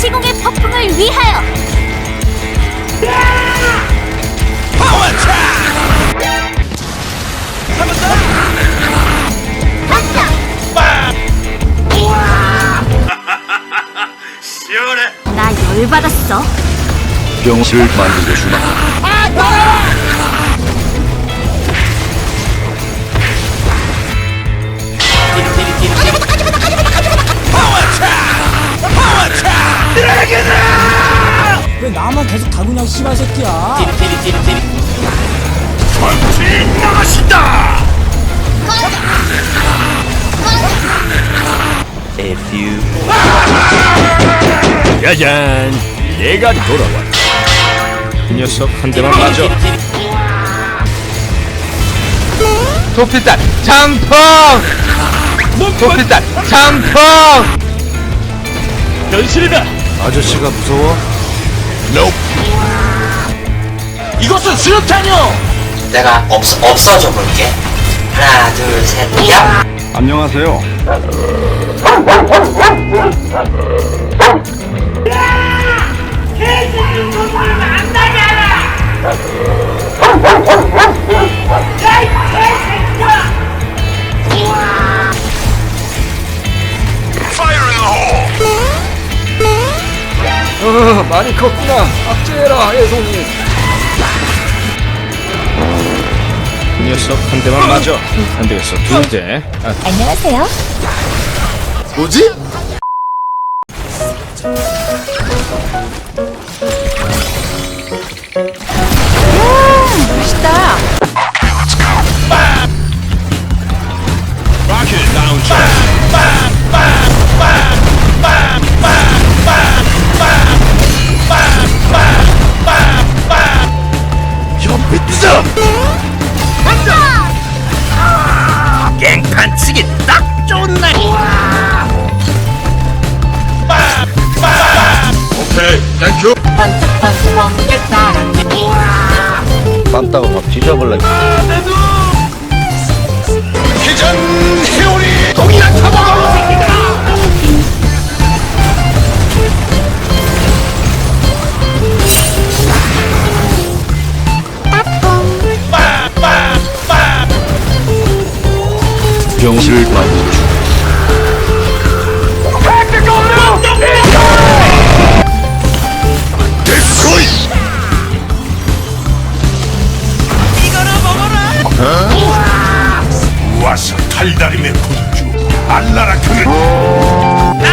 시공의 폭풍을 위하여 시원해. 나 열받았어 병실 만들어 주마. 왜 나만 계속 다구냐 씨발 새끼야 전투 나가신다. A few. 짜잔, 내가 돌아왔다. 이 녀석 한 대만 맞아. 도필단 장풍 도필단 장풍 변신이다. 아저씨가 무서워? 이것은 수류탄이요. 내가 없, 없어져 볼게. 하나, 둘, 셋, 야! 안녕하세요. 많이 컸구나 악재해라 애송이 이 녀석 한 대만 맞아. 안 되겠어, 두 대. 아, 안녕하세요 뭐지? 땡큐. 빰따고 막 뒤져볼래. 기전 회오리 동일한 타버거. 병실 만들 와서 탈다림의 군주 알라라 그를.